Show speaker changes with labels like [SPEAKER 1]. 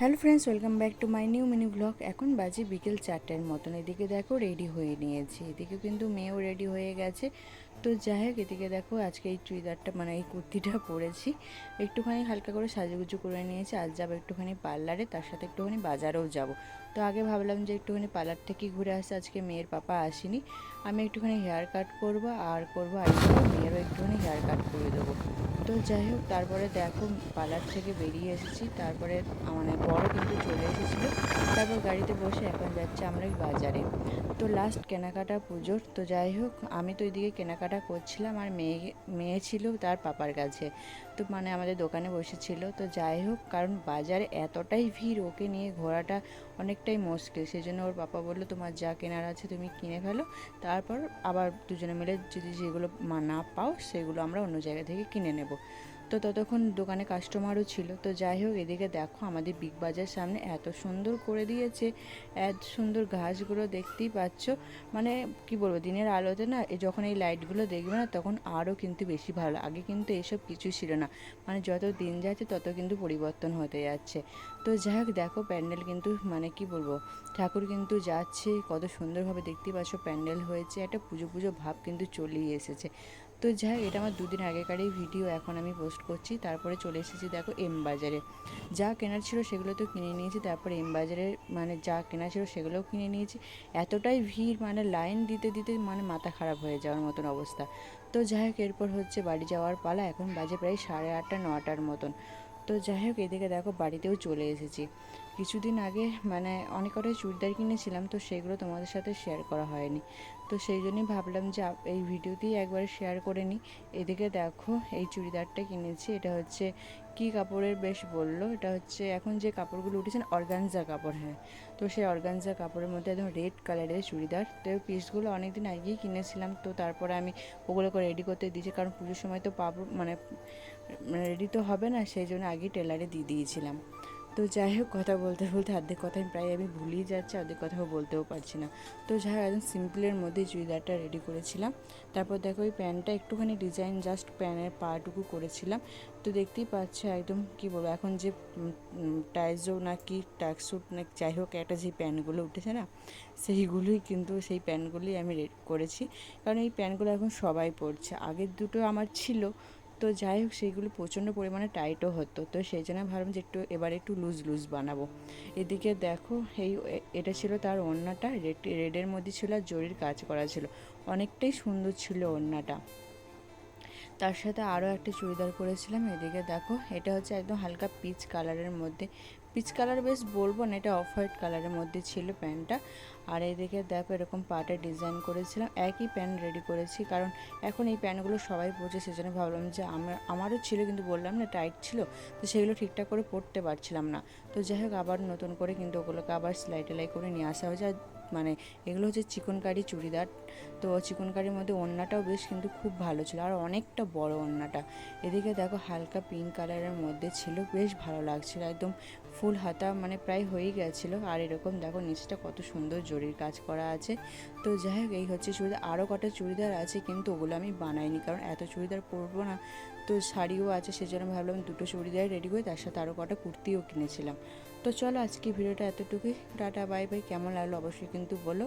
[SPEAKER 1] Hello friends, welcome back to my new mini vlog. এখন বাজে বিকেল চারটের মতন। এদিকে দেখো রেডি হয়ে নিয়েছি। এদিকে কিন্তু মেয়েও রেডি হয়ে গেছে। তো যাই হোক, এদিকে দেখো আজকে এই চুড়িদারটা মানে এই কুর্তিটা পরেছি। একটুখানি হালকা করে সাজুগুজু করে নিয়েছি। আজ যাব একটুখানি পার্লারে, তার সাথে একটুখানি বাজারেও যাব। তো আগে ভাবলাম যে একটুখানি পার্লার থেকে ঘুরে আসতে আজকে মেয়ের পাপা আসেনি। আমি একটুখানি হেয়ার কাট করব আর করব আর মেয়েরও একটুখানি হেয়ার কাট করে দেবো। তো যাই হোক, তারপরে দেখো পার্লার থেকে বেরিয়ে এসেছি। তারপরে মানে বড় কিন্তু চলে এসেছিল। তারপর গাড়িতে বসে এখন যাচ্ছে আমরা বাজারে। তো লাস্ট কেনাকাটা পুজোর। তো যাই হোক, আমি তো ওইদিকে কেনাকাটা করছিলাম। আর মেয়ে মেয়ে ছিল তার পাপার কাছে। তো মানে আমাদের দোকানে বসেছিল। তো যাই হোক, কারণ বাজারে এতটাই ভিড়, ওকে নিয়ে ঘোরাটা অনেকটাই মুশকিল। সেই জন্য ওর পাপা বলল, তোমার যা কেনার আছে তুমি কিনে ফেলো। তারপর আবার দুজনে মিলে যদি যেগুলো না পাও, সেগুলো আমরা অন্য জায়গা থেকে কিনে নেব। তো ততক্ষণ দোকানে কাস্টমারও ছিল। তো যাই হোক, এদিকে দেখো আমাদের বিগ বাজার সামনে এত সুন্দর করে দিয়েছে, এত সুন্দর ঘাসগুলো দেখতেই পাচ্ছ। মানে কি বলব, দিনের আলোতে না যখন এই লাইটগুলো দেখবে না, তখন আরও কিন্তু বেশি ভালো আগে কিন্তু এসব কিছু ছিল না। মানে যত দিন যাচ্ছে, তত কিন্তু পরিবর্তন হতে যাচ্ছে। তো যাই হোক, দেখো প্যান্ডেল কিন্তু মানে কি বলব, ঠাকুর কিন্তু যাচ্ছে। কত সুন্দরভাবে দেখতেই পাচ্ছ, প্যান্ডেল হয়েছে। একটা পুজো পুজো ভাব কিন্তু চলেই এসেছে। তো যাই এটা আমার দুদিন আগেকারই ভিডিও এখন আমি পোস্ট করছি। তারপরে চলে এসেছি দেখো এম বাজারে। যা কেনার ছিল সেগুলো তো কিনে নিয়েছি, তারপরে এম বাজারে মানে যা কেনা ছিল সেগুলোও কিনে নিয়েছি। এতটাই ভিড় মানে লাইন দিতে দিতে মানে মাথা খারাপ হয়ে যাওয়ার মতন অবস্থা। তো যাই হোক, এরপর হচ্ছে বাড়ি যাওয়ার পালা, এখন বাজে প্রায় সাড়ে আটটা, নটার মতন। তো যাই হোক, এদিকে দেখো বাড়িতেও চলে এসেছি। কিছুদিন আগে মানে অনেক কটাই চুড়িদার কিনেছিলাম, তো সেগুলো তোমাদের সাথে শেয়ার করা হয়নি। তো সেই জন্যই ভাবলাম যে এই ভিডিওতেই একবার শেয়ার করে নিই। এদিকে দেখো, এই চুড়িদারটা কিনেছি, এটা হচ্ছে কি কাপড়ের বেশ বলল, এটা হচ্ছে এখন যে কাপড়গুলো উঠেছেন অর্গানজা কাপড় হ্যাঁ। তো সেই অর্গানজা কাপড়ের মধ্যে একদম রেড কালারের চুড়িদার। তো পিসগুলো অনেক দিন আগেই কিনেছিলাম, তো তারপরে আমি ওগুলোকে রেডি করতে দিয়েছি, কারণ পুজোর সময় তো পাবো মানে রেডি তো হবে না, সেই জন্য আগেই টেলারে দিয়ে দিয়েছিলাম। তো যাই হোক, কথা বলতে বলতে অর্ধেক কথা আমি প্রায় আমি ভুলেই যাচ্ছি, অর্ধেক কথাও বলতেও পারছি না। তো যাই হোক, একদম সিম্পলের মধ্যে চুড়িদারটা রেডি করেছিলাম। তারপর দেখো ওই প্যান্টটা একটুখানি ডিজাইন জাস্ট প্যানের পাটুকু করেছিলাম। তো দেখতেই পাচ্ছ একদম কি বলব, এখন যে টাইজো না কি ট্যাক্সুট না, যাই হোক, একটা যে প্যান্টগুলো উঠেছে না, সেইগুলোই কিন্তু সেই প্যান্টগুলোই আমি রেড করেছি। কারণ এই প্যান্টগুলো এখন সবাই পরছে। আগের দুটো আমার ছিল তো যাই হোক, সেইগুলো প্রচণ্ড পরিমাণে টাইটও হতো। তো সেই জন্য ভাবলাম যে একটু এবার একটু লুজ লুজ বানাবো। এদিকে দেখো, এই এটা ছিল তার ওড়নাটা রেড রেডের মধ্যে ছিল আর জরির কাজ করা ছিল। অনেকটাই সুন্দর ছিল ওড়নাটা। তার সাথে আরও একটা চুড়িদার করেছিলাম এদিকে দেখো, এটা হচ্ছে একদম হালকা পিচ কালারের মধ্যে। পিচ কালার বেশ বলব না, এটা অফ হোয়াইট কালারের মধ্যে ছিল প্যান্টটা। আর এদিকে দেখো এরকম পাটে ডিজাইন করেছিলাম, একই প্যান্ট রেডি করেছি, কারণ এখন এই প্যান্টগুলো সবাই পরছে সেজন্য ভাবলাম যে আমার, আমারও ছিল কিন্তু বললাম না, টাইট ছিল, তো সেগুলো ঠিকঠাক করে পরতে পারছিলাম না। তো যাই হোক, আবার নতুন করে কিন্তু ওগুলোকে আবার সেলাই টেলাই করে নিয়ে আসা হয়েছে। আর মানে এগুলো হচ্ছে চিকনকারি চুড়িদার। তো চিকনকারির মধ্যে ওড়নাটাও বেশ কিন্তু খুব ভালো ছিল। আর অনেকটা বড় ওড়নাটা এদিকে দেখো হালকা পিঙ্ক কালারের মধ্যে ছিল। বেশ ভালো লাগছিল। একদম ফুল হাতা মানে প্রায় হয়েই গেছিল। আর এরকম দেখো নিচটা কত সুন্দর জরির কাজ করা আছে। তো যাই হোক, এই হচ্ছে চুড়িদার। আরও কটা চুড়িদার আছে কিন্তু ওগুলো আমি বানাইনি। কারণ এত চুড়িদার পরবো না। তো শাড়িও আছে, সেজন্য ভাবলাম দুটো চুড়িদার রেডি করে, তার সাথে আরও কটা কুর্তিও কিনেছিলাম। তো চলো আজকে ভিডিওটা এতটুকুই। টাটা বাই বাই কেমন লাগল অবশ্যই কিন্তু বলো।